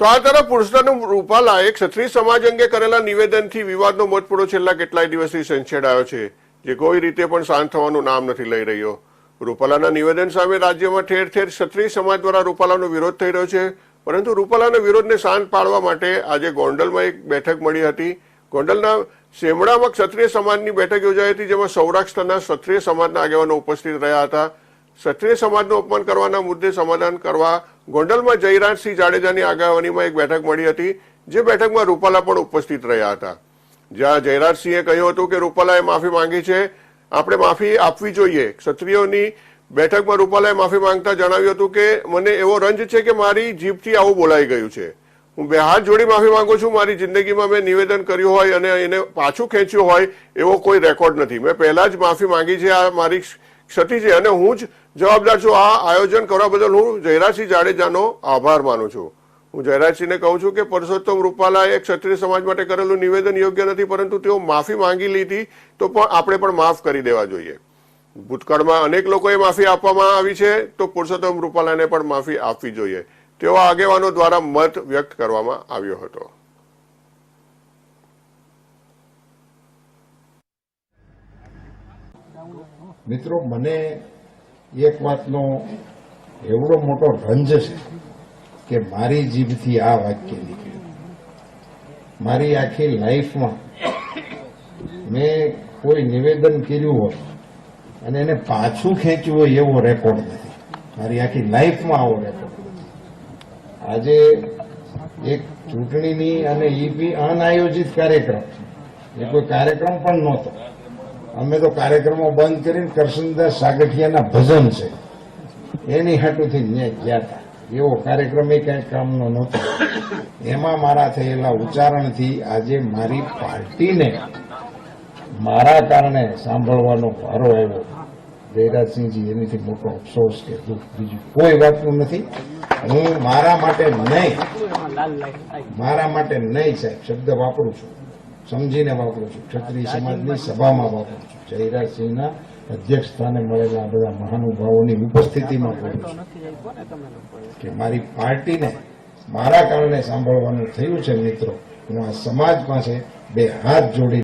તો આ તરફ પુરુષોત્તમ રૂપાલાએ ક્ષત્રિય સમાજ અંગે કરેલા નિવેદનથી વિવાદનો મતપૂરો છેલ્લા કેટલાય દિવસથી સંછેડાયો છે, જે કોઈ રીતે પણ શાંત થવાનું નામ નથી લઈ રહ્યો. રૂપાલાના નિવેદન સામે રાજ્યમાં ઠેર ઠેર ક્ષત્રિય સમાજ દ્વારા રૂપાલાનો વિરોધ થઈ રહ્યો છે, પરંતુ રૂપાલાના વિરોધને શાંત પાડવા માટે આજે ગોંડલમાં એક બેઠક મળી હતી. ગોંડલના શેમડામાં ક્ષત્રિય સમાજની બેઠક યોજાઈ હતી, જેમાં સૌરાષ્ટ્રના ક્ષત્રિય સમાજના આગેવાનો ઉપસ્થિત રહ્યા હતા. ક્ષત્રિય સમાજનું અપમાન કરવાના મુદ્દે સમાધાન કરવા ગોંડલમાં જયરાજસિંહ જાડેજાની આગેવાનીમાં એક બેઠક મળી હતી, જે બેઠકમાં રૂપાલા પણ ઉપસ્થિત રહ્યા હતા. જ્યાં જયરાજસિંહે કહ્યું હતું કે રૂપાલાએ માફી માંગી છે, આપણે માફી આપવી જોઈએ. ક્ષત્રિયોની બેઠકમાં રૂપાલાએ માફી માંગતા જણાવ્યું હતું કે, મને એવો રંજ છે કે મારી જીભથી આવું બોલાઈ ગયું છે. હું બે હાથ જોડી માફી માંગુ છું, મારી જિંદગીમાં મેં નિવેદન કર્યું હોય અને એને પાછું ખેંચ્યું હોય, એવો કોઈ રેકોર્ડ નથી. મેં પહેલા જ માફી માંગી છે, આ મારી ક્ષતિ છે અને હું જ જવાબદાર છું આ આયોજન કરવા બદલ હું જયરાજસિંહ જાડેજાનો આભાર માનું છું. હું જયરાજસિંહને કહું છું કે પરસોત્તમ રૂપાલાએ ક્ષત્રિય સમાજ માટે કરેલું નિવેદન યોગ્ય નથી, પરંતુ તેઓ માફી માંગી લીધી, તો પણ આપણે પણ માફ કરી દેવા જોઈએ. ભૂતકાળમાં અનેક લોકોએ માફી આપવામાં આવી છે, તો પુરુષોત્તમ રૂપાલાને પણ માફી આપવી જોઈએ. તેવા આગેવાનો દ્વારા મત વ્યક્ત કરવામાં આવ્યો હતો. મિત્રો, મને એક વાતનો એવડો મોટો રંજ છે કે મારી જીભથી આ વાક્ય નીકળ્યું. મારી આખી લાઈફમાં મેં કોઈ નિવેદન કર્યું હોય અને એને પાછું ખેંચ્યું હોય એવો રેકોર્ડ નથી. મારી આખી લાઈફમાં આવો રેકોર્ડ આજે એક ચૂંટણીની અને એ બી અનાયોજિત કાર્યક્રમ એ કોઈ કાર્યક્રમ પણ નહોતો. અમે તો કાર્યક્રમો બંધ કરીને કરશનદાસ સાગઠિયાના ભજન છે. એની હાટુથી ન્યા ગયા હતા. એવો કાર્યક્રમ એ કઈ કામનો નહોતો. એમાં મારા થયેલા ઉચ્ચારણથી આજે મારી પાર્ટીને મારા કારણે સાંભળવાનો વારો આવ્યો. જયરાજસિંહજી એનીથી મોટો અફસોસ કે દુઃખ બીજું કોઈ વાતનું નથી. હું મારા માટે નહીં, મારા માટે નહીં સાહેબ, શબ્દ વાપરું છું. સમજીને વાપરું છું. ક્ષત્રિય સમાજની સભામાં વાપરું છું. જયરાજસિંહના અધ્યક્ષ સ્થાને મળેલા બધા મહાનુભાવોની ઉપસ્થિતિમાં બોલું છું. કે મારી પાર્ટીને મારા કારણે સાંભળવાનું થયું છે મિત્રો. હું આ સમાજ પાસે બે હાથ જોડી